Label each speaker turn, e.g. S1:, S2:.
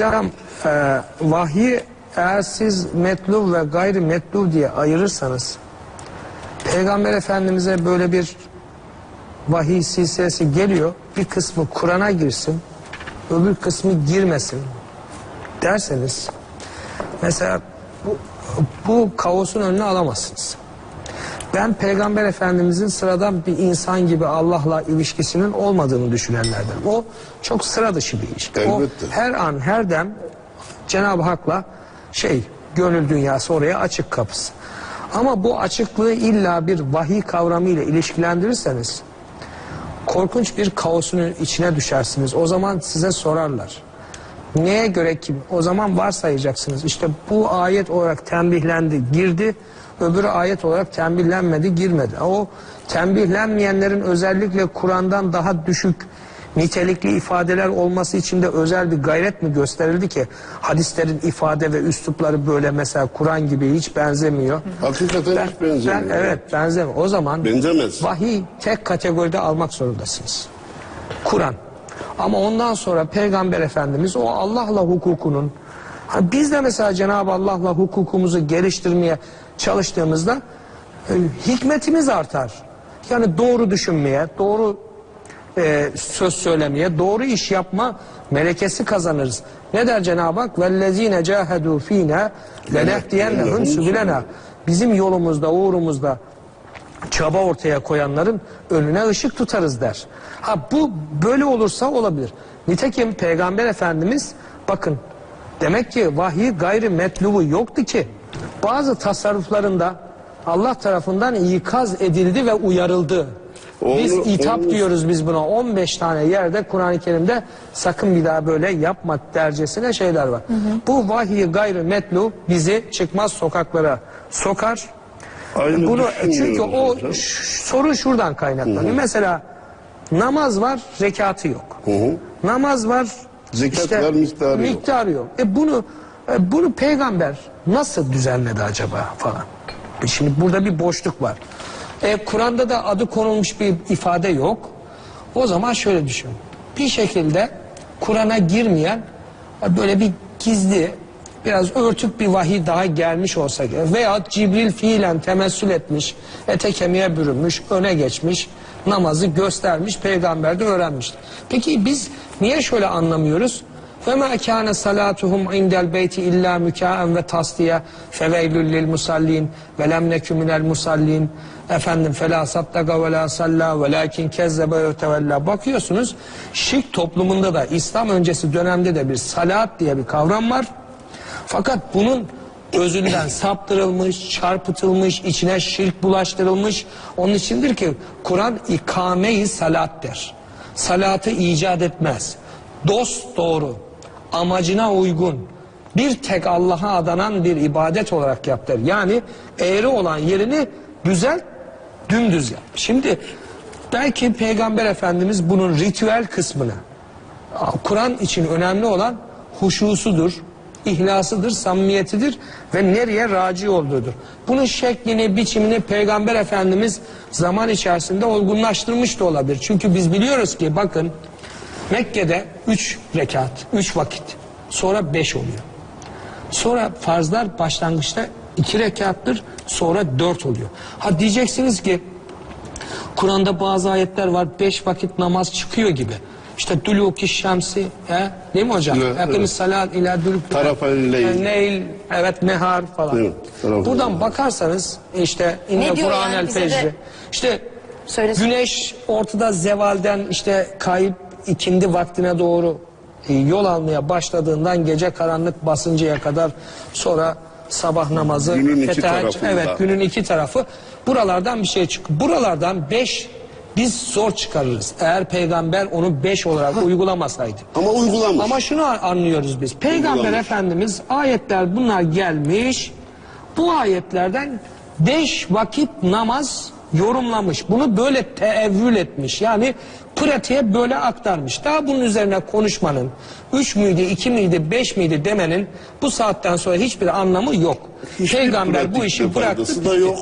S1: Hocam e, vahyi eğer siz metlu ve gayri metlu diye ayırırsanız Peygamber Efendimiz'e böyle bir vahiy silsilesi geliyor bir kısmı Kur'an'a girsin öbür kısmı girmesin derseniz mesela bu, bu kaosun önüne alamazsınız. Ben Peygamber Efendimizin sıradan bir insan gibi Allah'la ilişkisinin olmadığını düşünenlerden. O çok sıra dışı bir ilişki.
S2: Elbette.
S1: O her an her dem Cenab-ı Hak'la şey gönül dünyası oraya açık kapısı. Ama bu açıklığı illa bir vahiy kavramı ile ilişkilendirirseniz korkunç bir kaosun içine düşersiniz. O zaman size sorarlar. Neye göre kim? O zaman varsayacaksınız. İşte bu ayet olarak tembihlendi, girdi. Öbürü ayet olarak tembihlenmedi, girmedi. O tembihlenmeyenlerin özellikle Kur'an'dan daha düşük nitelikli ifadeler olması için de özel bir gayret mi gösterildi ki hadislerin ifade ve üslupları böyle mesela Kur'an gibi hiç benzemiyor.
S2: Hakikaten hiç benzemiyor.
S1: Ben, evet benzemiyor. O zaman
S2: Benzemez.
S1: vahiy tek kategoride almak zorundasınız. Kur'an. Ama ondan sonra Peygamber Efendimiz o Allah'la hukukunun biz de mesela Cenab-ı Allah'la hukukumuzu geliştirmeye çalıştığımızda e, hikmetimiz artar. Yani doğru düşünmeye, doğru e, söz söylemeye, doğru iş yapma melekesi kazanırız. Ne der Cenab-ı Hak? وَالَّذ۪ينَ جَاهَدُوا ف۪ينَا لَنَهْدِيَنَّهُمْ سُبِلَنَا Bizim yolumuzda, uğrumuzda çaba ortaya koyanların önüne ışık tutarız der. Ha bu böyle olursa olabilir. Nitekim Peygamber Efendimiz bakın demek ki vahiy gayri metlubu yoktu ki bazı tasarruflarında Allah tarafından ikaz edildi ve uyarıldı. Biz
S2: Onu-
S1: itap
S2: onu-
S1: diyoruz biz buna 15 tane yerde Kur'an-ı Kerim'de sakın bir daha böyle yapma dercesine şeyler var. Bu vahiy gayri metlu bizi çıkmaz sokaklara sokar.
S2: Aynı
S1: Bunu çünkü o
S2: hocam.
S1: sorun şuradan kaynaklanıyor. Mesela namaz var, rekatı yok. Namaz var,
S2: Zekat var, miktarı yok.
S1: miktarı yok. E bunu e bunu peygamber nasıl düzenledi acaba falan. E şimdi burada bir boşluk var. E Kur'an'da da adı konulmuş bir ifade yok. O zaman şöyle düşün. Bir şekilde Kur'an'a girmeyen e, böyle bir gizli biraz örtük bir vahiy daha gelmiş olsa. Veya Cibril fiilen temessül etmiş, ete kemiğe bürünmüş, öne geçmiş, namazı göstermiş, peygamber de öğrenmiştir. Peki biz niye şöyle anlamıyoruz? Ve ma kana salatuhum indel beyti illa mükaen ve tasdiye feveylül lil musallin ve lem nekü minel efendim fela saddaka ve la salla ve lakin kezzebe ve tevella bakıyorsunuz şirk toplumunda da İslam öncesi dönemde de bir salat diye bir kavram var fakat bunun özünden saptırılmış, çarpıtılmış, içine şirk bulaştırılmış. Onun içindir ki Kur'an ikame-i salat der. Salatı icat etmez. Dost doğru, amacına uygun, bir tek Allah'a adanan bir ibadet olarak yap der. Yani eğri olan yerini düzelt, dümdüz yap. Şimdi belki Peygamber Efendimiz bunun ritüel kısmını Kur'an için önemli olan huşusudur, ihlasıdır, samimiyetidir ve nereye raci olduğudur. Bunun şeklini, biçimini Peygamber Efendimiz zaman içerisinde olgunlaştırmış da olabilir. Çünkü biz biliyoruz ki bakın Mekke'de üç rekat, üç vakit, sonra beş oluyor. Sonra farzlar başlangıçta iki rekattır, sonra dört oluyor. Ha diyeceksiniz ki Kur'an'da bazı ayetler var beş vakit namaz çıkıyor gibi. İşte duluki şemsi he? değil mi hocam?
S2: Evet,
S1: Yakın
S2: evet.
S1: salat ila duluk
S2: Tarafel leyl.
S1: Neyl evet nehar falan.
S2: Evet,
S1: Buradan bakarsanız işte inne Kur'an
S3: yani
S1: el
S3: de?
S1: fecri. İşte
S3: Söylesin.
S1: güneş ortada zevalden işte kayıp ikindi vaktine doğru e, yol almaya başladığından gece karanlık basıncaya kadar sonra sabah namazı
S2: Günün iki tarafında.
S1: evet günün iki tarafı buralardan bir şey çık. Buralardan beş biz zor çıkarırız. Eğer peygamber onu beş olarak uygulamasaydı.
S2: Ama uygulamış.
S1: Ama şunu anlıyoruz biz. Peygamber
S2: Uygulamış.
S1: Efendimiz ayetler bunlar gelmiş. Bu ayetlerden beş vakit namaz yorumlamış. Bunu böyle teevvül etmiş. Yani pratiğe böyle aktarmış. Daha bunun üzerine konuşmanın üç müydü, iki miydi, beş miydi demenin bu saatten sonra hiçbir anlamı yok.
S2: Hiçbir
S1: Peygamber bu
S2: pratikte
S1: işi bıraktı.
S2: faydası da
S1: bitti.
S2: yok.